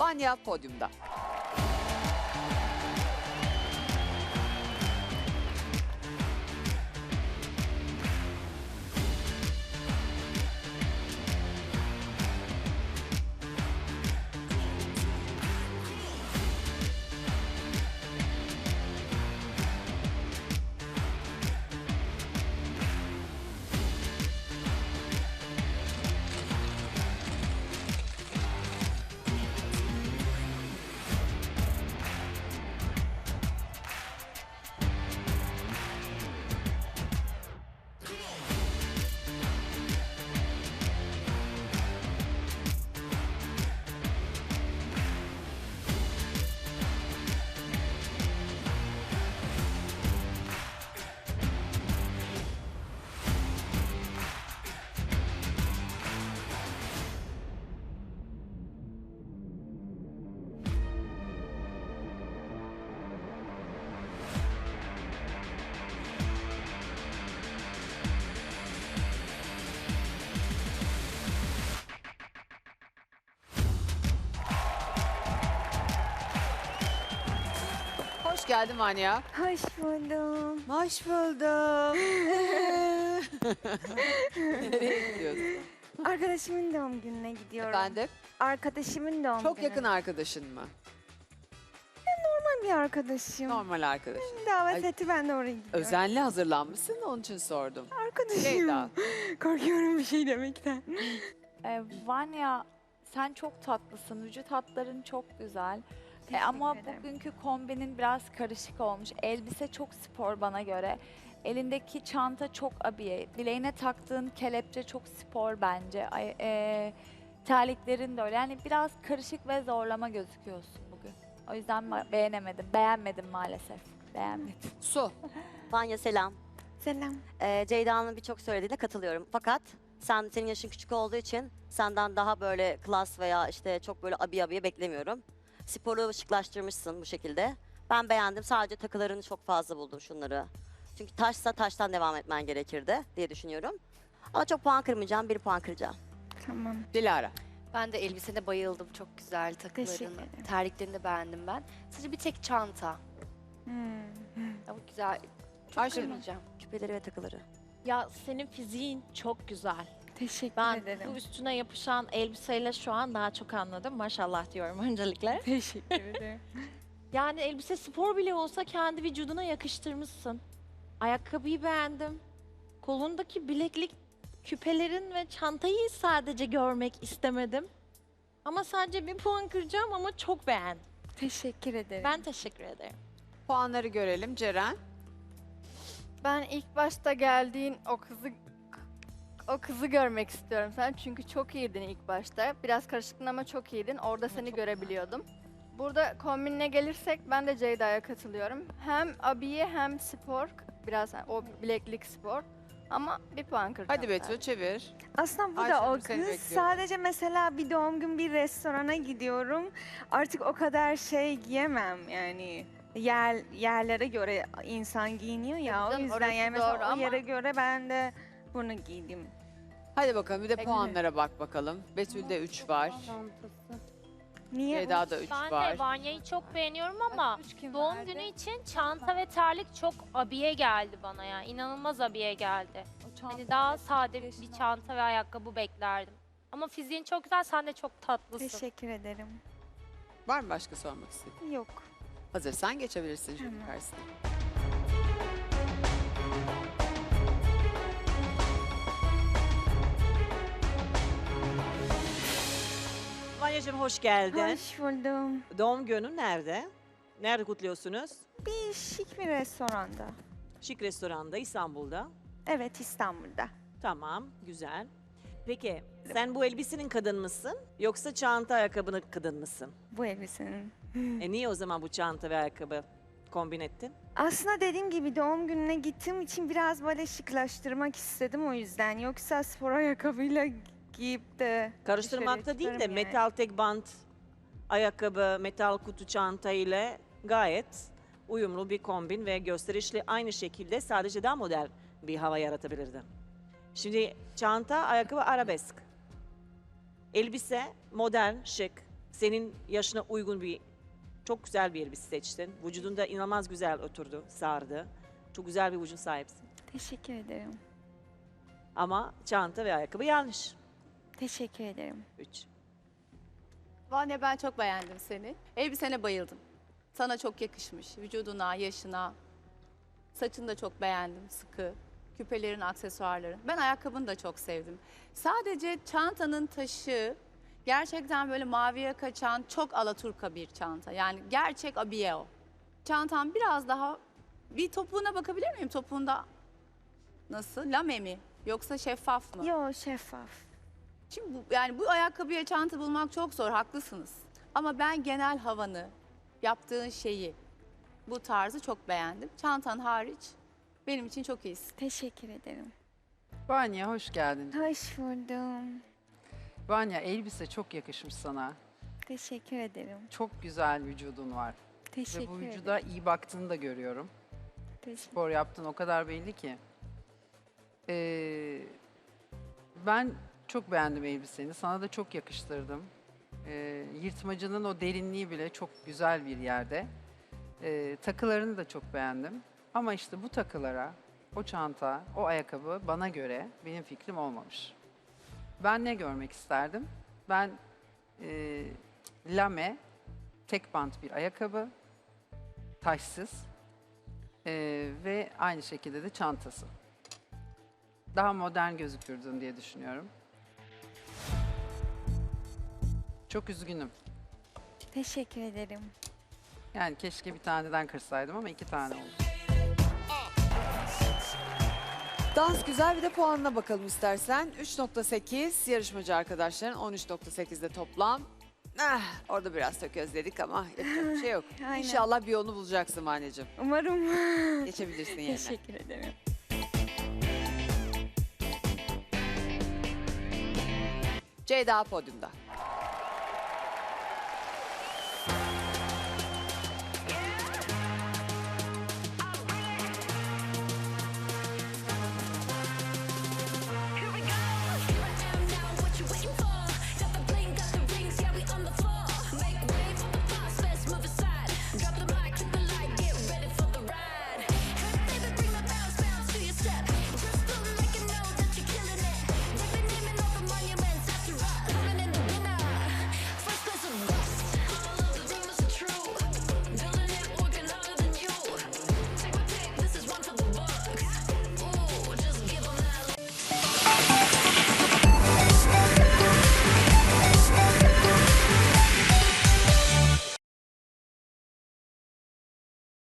Vanya podyumda. Geldin Vanya. Hoş buldum. Hoş buldum. Nereye gidiyorsun? Arkadaşımın doğum gününe gidiyorum. Ben de Arkadaşımın doğum çok günü. yakın arkadaşın mı? Normal bir arkadaşım. Normal arkadaşın. Davet Ay. etti ben de oraya gidiyorum. Özenli hazırlanmışsın onun için sordum. Arkadaşım. Leyla. Korkuyorum bir şey demekten. Ee, Vanya sen çok tatlısın. Vücut hatların çok güzel. Ee, ama ederim. bugünkü kombinin biraz karışık olmuş. Elbise çok spor bana göre. Elindeki çanta çok abiye. Bileğine taktığın kelepçe çok spor bence. Ay, e, terliklerin de öyle. Yani biraz karışık ve zorlama gözüküyorsun bugün. O yüzden ma- beğenemedim. Beğenmedim maalesef. Beğenmedim. Su. Vanya selam. Selam. Ee, Ceyda'nın birçok söylediğine katılıyorum. Fakat sen senin yaşın küçük olduğu için senden daha böyle klas veya işte çok böyle abi abiye beklemiyorum. Sporu şıklaştırmışsın bu şekilde. Ben beğendim. Sadece takılarını çok fazla buldum şunları. Çünkü taşsa taştan devam etmen gerekirdi diye düşünüyorum. Ama çok puan kırmayacağım. Bir puan kıracağım. Tamam. Dilara. Ben de elbisene bayıldım. Çok güzel Teşekkür takıların. ederim. Terliklerini de beğendim ben. Sadece bir tek çanta. Hmm. Ama güzel. Çok Ayşe. kırmayacağım. Küpeleri ve takıları. Ya senin fiziğin çok güzel. Teşekkür Ben ederim. bu üstüne yapışan elbiseyle şu an daha çok anladım. Maşallah diyorum öncelikle. Teşekkür ederim. Yani elbise spor bile olsa kendi vücuduna yakıştırmışsın. Ayakkabıyı beğendim. Kolundaki bileklik, küpelerin ve çantayı sadece görmek istemedim. Ama sadece bir puan kıracağım ama çok beğendim. Teşekkür ederim. Ben teşekkür ederim. Puanları görelim. Ceren. Ben ilk başta geldiğin o kızı o kızı görmek istiyorum sen çünkü çok iyiydin ilk başta. Biraz karışıktın ama çok iyiydin. Orada seni görebiliyordum. Burada kombinine gelirsek ben de Ceyda'ya katılıyorum. Hem abiye hem spor. Biraz o bileklik spor. Ama bir puan kıracağım. Hadi Betül çevir. Aslında bu da Ayşenur, o seni kız. bekliyorum. Sadece mesela bir doğum gün bir restorana gidiyorum. Artık o kadar şey giyemem yani. Yer, yerlere göre insan giyiniyor ya. Tabii O canım, yüzden orası yani mesela doğru o ama- yere göre ben de bunu giydim. Hadi bakalım bir de Peki. puanlara bak bakalım. Betül'de 3 var. Niye? Ceyda'da 3 Ben var. de Vanya'yı çok beğeniyorum ama Üç kim doğum verdi? günü için çanta ve terlik çok abiye geldi bana ya. İnanılmaz abiye geldi. Hani daha sade bir çanta ve ayakkabı beklerdim. Ama fiziğin çok güzel, sen de çok tatlısın. Teşekkür ederim. Var mı başka sormak istediğin? Yok. Hazırsan geçebilirsin jüri karşısına. Vanya'cığım hoş geldin. Hoş buldum. Doğum günün nerede? Nerede kutluyorsunuz? Bir şık bir restoranda. Şık restoranda İstanbul'da. Evet İstanbul'da. Tamam, güzel. Peki sen bu elbisenin kadın mısın yoksa çanta ayakkabının kadın mısın? Bu elbisenin. e niye o zaman bu çanta ve ayakkabı kombin ettin? Aslında dediğim gibi doğum gününe gittiğim için biraz böyle şıklaştırmak istedim o yüzden. Yoksa spor ayakkabıyla giyip de Karıştırmakta değil de çıkarım yani. metal tek bant ayakkabı, metal kutu çanta ile gayet uyumlu bir kombin ve gösterişli aynı şekilde sadece daha modern bir hava yaratabilirdin. Şimdi çanta, ayakkabı arabesk. Elbise modern, şık, senin yaşına uygun bir çok güzel bir elbise seçtin. Vücudunda inanılmaz güzel oturdu, sardı. Çok güzel bir vücut sahipsin. Teşekkür ederim. Ama çanta ve ayakkabı yanlış. Teşekkür ederim. 3. Vanya ben çok beğendim seni. Elbisene bayıldım. Sana çok yakışmış. Vücuduna, yaşına. Saçını da çok beğendim. Sıkı. Küpelerin, aksesuarların. Ben ayakkabını da çok sevdim. Sadece çantanın taşı gerçekten böyle maviye kaçan çok alaturka bir çanta. Yani gerçek abiye o. Çantam biraz daha bir topuğuna bakabilir miyim? Topuğunda nasıl? Lame mi? Yoksa şeffaf mı? Yo şeffaf. Şimdi bu, yani bu ayakkabıya çanta bulmak çok zor, haklısınız. Ama ben genel havanı, yaptığın şeyi, bu tarzı çok beğendim. Çantan hariç benim için çok iyisin. Teşekkür ederim. Vanya hoş geldin. Hoş buldum. Vanya elbise çok yakışmış sana. Teşekkür ederim. Çok güzel vücudun var. Teşekkür Ve bu ederim. vücuda iyi baktığını da görüyorum. Teşekkür- Spor yaptın o kadar belli ki. Ee, ben çok beğendim elbiseni. Sana da çok yakıştırdım. Ee, yırtmacının o derinliği bile çok güzel bir yerde. Ee, takılarını da çok beğendim. Ama işte bu takılara, o çanta, o ayakkabı bana göre benim fikrim olmamış. Ben ne görmek isterdim? Ben e, lame, tek bant bir ayakkabı, taşsız e, ve aynı şekilde de çantası. Daha modern gözükürdün diye düşünüyorum. Çok üzgünüm. Teşekkür ederim. Yani keşke bir taneden kırsaydım ama iki tane oldu. Dans güzel bir de puanına bakalım istersen. 3.8 yarışmacı arkadaşların 13.8'de toplam. Ah, orada biraz tökezledik ama yapacak bir şey yok. Aynen. İnşallah bir yolunu bulacaksın Vanya'cığım. Umarım. Geçebilirsin yerine. Teşekkür ederim. Ceyda podyumda.